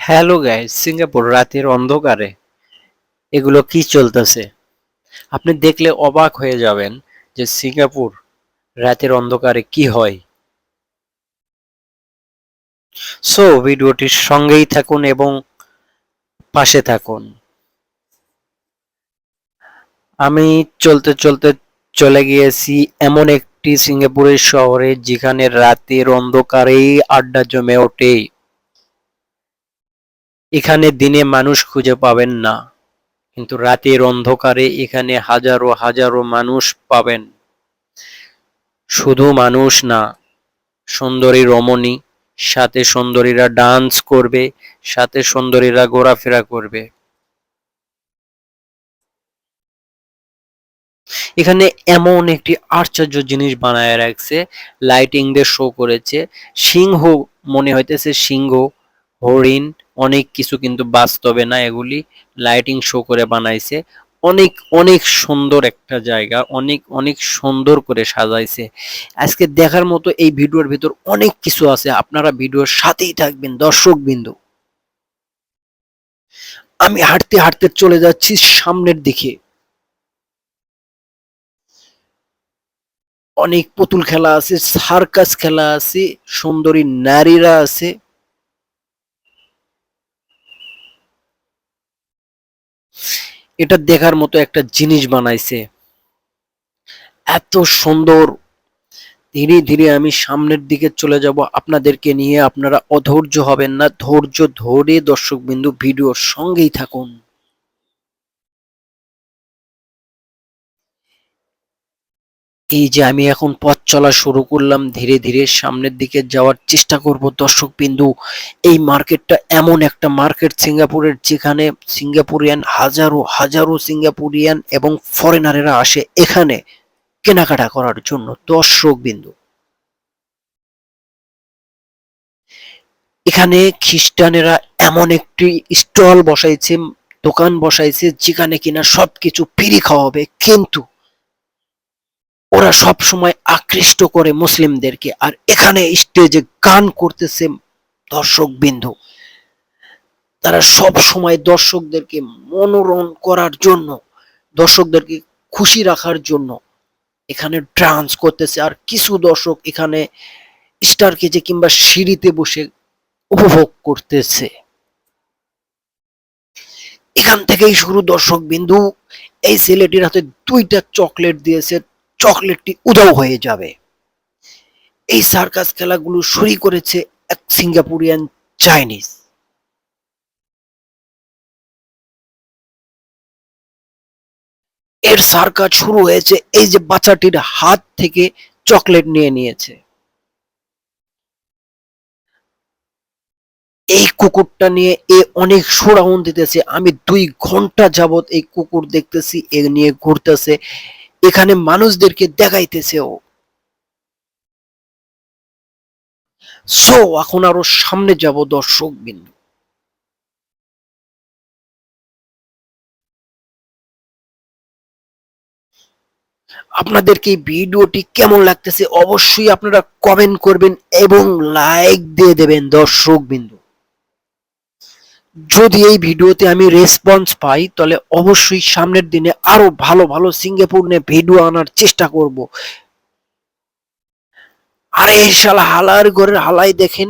Hello guys, Singapore রাতের অন্ধকারে। এগুলো কি চলতেছে? আপনি দেখলে অবাক হয়ে যাবেন যে সিঙ্গাপুর রাতের অন্ধকারে কি হয়। সো ভিডিওটির সঙ্গেই থাকুন এবং পাশে থাকুন। আমি চলতে চলতে চলে গিয়েছি এমন একটি সিঙ্গাপুরের শহরে যেখানে রাতের অন্ধকারেই আড্ডা জমে ওঠে। এখানে দিনে মানুষ খুঁজে পাবেন না, কিন্তু রাতের অন্ধকারে এখানে হাজারো হাজারো মানুষ পাবেন। শুধু মানুষ না, সুন্দরী রমণী, সাথে সুন্দরীরা ডান্স করবে, সাথে সুন্দরীরা ঘোরাফেরা করবে। এখানে এমন একটি আশ্চর্য জিনিস বানায় রাখছে লাইটিং দিয়ে শো করেছে। সিংহ, মনে হইতেছে সিংহ, হরিণ অনেক কিছু কিন্তু বাস্তবে না, এগুলি লাইটিং শো করে বানাইছে। অনেক অনেক সুন্দর একটা জায়গা, অনেক অনেক সুন্দর করে সাজাইছে। আজকে দেখার মতো এই ভিডিওর ভিতর অনেক কিছু আছে, আপনারা ভিডিওর সাথেই থাকবেন দর্শক বিন্দু আমি হাঁটতে হাঁটতে চলে যাচ্ছি সামনের দিকে। অনেক পুতুল খেলা আছে, সার্কাস খেলা আছে, সুন্দরী নারীরা আছে। এটা দেখার মতো একটা জিনিস বানাইছে। এত সুন্দর। ধীরে ধীরে আমি সামনের দিকে চলে যাব। আপনাদেরকে নিয়ে আপনারা অধৈর্য হবেন না। ধৈর্য ধরে দর্শক বিন্দু ভিডিওর সঙ্গেই থাকুন। এই যে আমি এখন পথ চলা শুরু করলাম, ধীরে ধীরে সামনের দিকে যাওয়ার চেষ্টা করব দর্শক বিন্দু এই মার্কেটটা এমন একটা মার্কেট সিঙ্গাপুরের, যেখানে সিঙ্গাপুরিয়ান হাজারো হাজারো সিঙ্গাপুরিয়ান এবং ফরেনারেরা আসে এখানে কেনাকাটা করার জন্য। দর্শক বিন্দু এখানে খ্রিস্টানেরা এমন একটি স্টল বসাইছে, দোকান বসাইছে, যেখানে কিনা সবকিছু ফ্রি খাওয়াবে কিন্তু ওরা সব সময় আকৃষ্ট করে মুসলিমদেরকে। আর এখানে স্টেজে গান করতেছে দর্শক বিন্দু তারা সব সময় দর্শকদেরকে মনোরণ করার জন্য, দর্শকদেরকে খুশি রাখার জন্য এখানে ডান্স করতেছে। আর কিছু দর্শক এখানে স্টার কেজে কিংবা সিঁড়িতে বসে উপভোগ করতেছে। এখান থেকেই শুরু দর্শক বিন্দু এই ছেলেটির হাতে দুইটা চকলেট দিয়েছে। চকলেটটি উধাও হয়ে যাবে। এই সার্কাস খেলাগুলো শুরু করেছে এক সিঙ্গাপুরিয়ান চাইনিজ। এর সার্কাস শুরু হয়েছে এই যে বাচ্চাটির হাত থেকে চকলেট নিয়ে নিয়েছে। এই কুকুরটা নিয়ে এ অনেক সুরাউন দিতেছে। আমি দুই ঘণ্টা যাবত এই কুকুর দেখতেছি, এ নিয়ে ঘুরতেছে। এখানে মানুষদেরকে দেখাইতেছে ও সো, এখন আরও সামনে যাব দর্শক বিন্দু। আপনাদেরকে এই ভিডিওটি কেমন লাগতেছে অবশ্যই আপনারা কমেন্ট করবেন এবং লাইক দিয়ে দেবেন দর্শক বিন্দু। যদি এই ভিডিওতে আমি রেসপন্স পাই, তাহলে অবশ্যই সামনের দিনে আরও ভালো ভালো সিঙ্গাপুর নিয়ে ভিডিও আনার চেষ্টা করব। আরে শালা, হালার ঘরের হালাই দেখেন।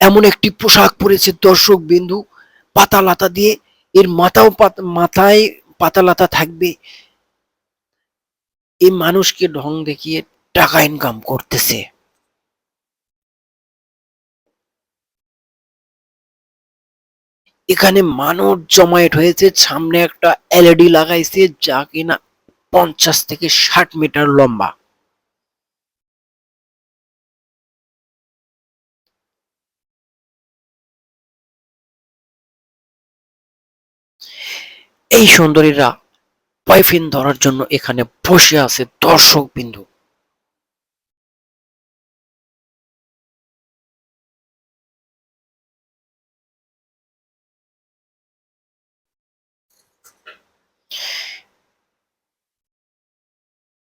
এমন একটি পোশাক পরেছে দর্শক বিন্দু পাতা লাতা দিয়ে। এর মাথাও মাথায় পাতা লাতা থাকবে। এই মানুষকে ঢং দেখিয়ে টাকা ইনকাম করতেছে। এখানে মানুষ জমায়েত হয়েছে, সামনে একটা এলইডি লাগাইছে যা কিনা পঞ্চাশ থেকে ষাট মিটার লম্বা। এই সুন্দরীরা পয়ফিন ধরার জন্য এখানে বসে আছে দর্শক বিন্দু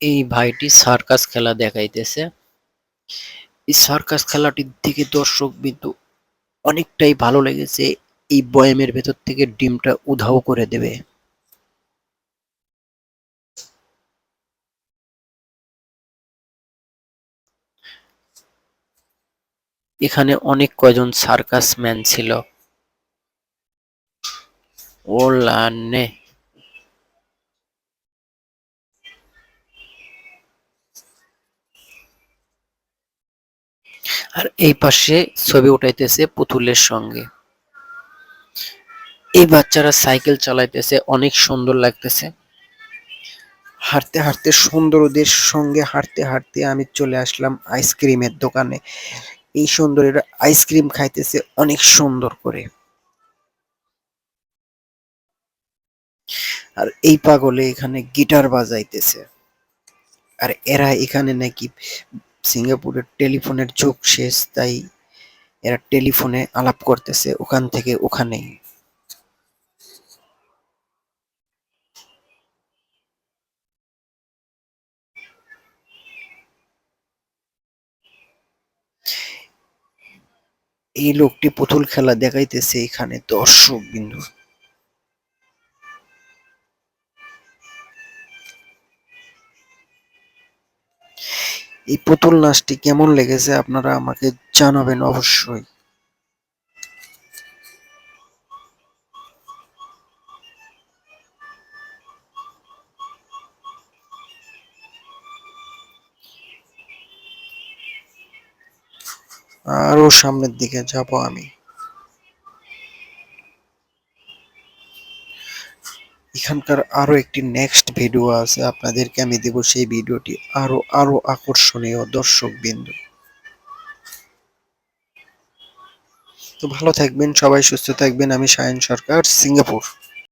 এই ভাইটি সার্কাস খেলা দেখাইতেছে। এই সার্কাস খেলাটির দিকে দর্শক বিন্দু অনেকটাই ভালো লেগেছে। এই বয়ামের ভেতর থেকে ডিমটা উধাও করে দেবে। এখানে অনেক কয়জন সার্কাস ম্যান ছিল। ও লানে আর এই পাশে ছবি উঠাইতেছে পুতুলের সঙ্গে। এই বাচ্চারা সাইকেল চালাইতেছে, অনেক সুন্দর লাগতেছে। হাঁটতে হাঁটতে সুন্দর ওদের সঙ্গে হাঁটতে হাঁটতে আমি চলে আসলাম আইসক্রিমের দোকানে। এই সুন্দরীরা আইসক্রিম খাইতেছে অনেক সুন্দর করে। আর এই পাগলে এখানে গিটার বাজাইতেছে। আর এরা এখানে নাকি সিঙ্গাপুরের টেলিফোনের যুগ শেষ, তাই এরা টেলিফোনে আলাপ করতেছে ওখান থেকে ওখানেই। এই লোকটি পুতুল খেলা দেখাইতেছে এখানে দর্শক বিন্দু এই পুতুল নাচটি কেমন লেগেছে আপনারা আমাকে জানাবেন অবশ্যই। আরও সামনের দিকে যাব আমি। এখানকার আরও একটি নেক্সট ভিডিও আছে। আপনাদেরকে আমি দেব সেই ভিডিওটি আরও আরও আকর্ষণীয় দর্শক বিন্দু তো ভালো থাকবেন, সবাই সুস্থ থাকবেন। আমি সায়ন সরকার, সিঙ্গাপুর।